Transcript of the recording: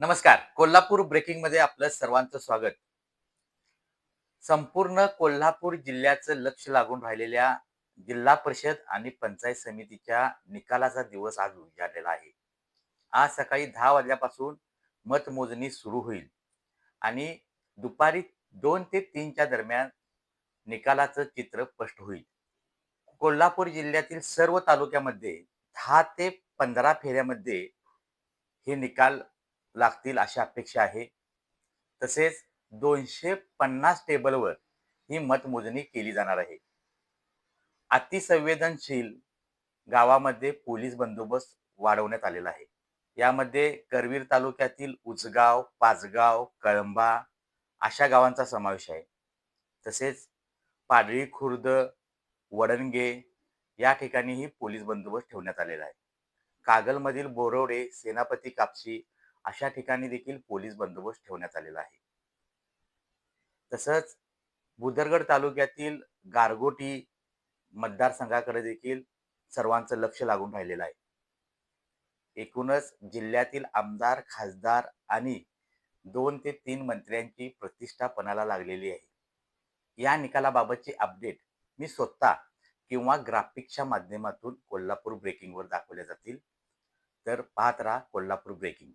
नमस्कार. कोल्हापूर ब्रेकिंगमध्ये आपलं सर्वांचं स्वागत. संपूर्ण कोल्हापूर जिल्ह्याचं लक्ष लागून राहिलेल्या जिल्हा परिषद आणि पंचायत समितीच्या निकालाचा दिवस आज उजाडलेला आहे. आज सकाळी दहा वाजल्यापासून मतमोजणी सुरू होईल आणि दुपारी दोन ते तीनच्या दरम्यान निकालाचं चित्र स्पष्ट होईल. कोल्हापूर जिल्ह्यातील सर्व तालुक्यामध्ये दहा ते पंधरा फेऱ्यामध्ये हे निकाल लागतील अशी अपेक्षा आहे. तसेच दोनशे पन्नास टेबलवर ही मतमोजणी केली जाणार आहे. अतिसंवेदनशील गावामध्ये पोलीस बंदोबस्त वाढवण्यात आलेला आहे. यामध्ये करवीर तालुक्यातील उचगाव पाचगाव कळंबा अशा गावांचा समावेश आहे. तसेच पाडळी खुर्द वडणगे या ठिकाणीही पोलीस बंदोबस्त ठेवण्यात आलेला आहे. कागलमधील बोरवडे सेनापती कापशी अशा ठिकाणी देखील पोलीस बंदोबस्त ठेवण्यात आलेला आहे. तसंच बुदरगड तालुक्यातील गारगोटी मतदारसंघाकडे देखील सर्वांचं लक्ष लागून राहिलेलं आहे. एकूणच जिल्ह्यातील आमदार खासदार आणि दोन ते तीन मंत्र्यांची प्रतिष्ठा पणाला लागलेली आहे. या निकालाबाबतची अपडेट मी स्वतः किंवा ग्राफिक्सच्या माध्यमातून कोल्हापूर ब्रेकिंगवर दाखवल्या जातील. तर पाहत राहा कोल्हापूर ब्रेकिंग.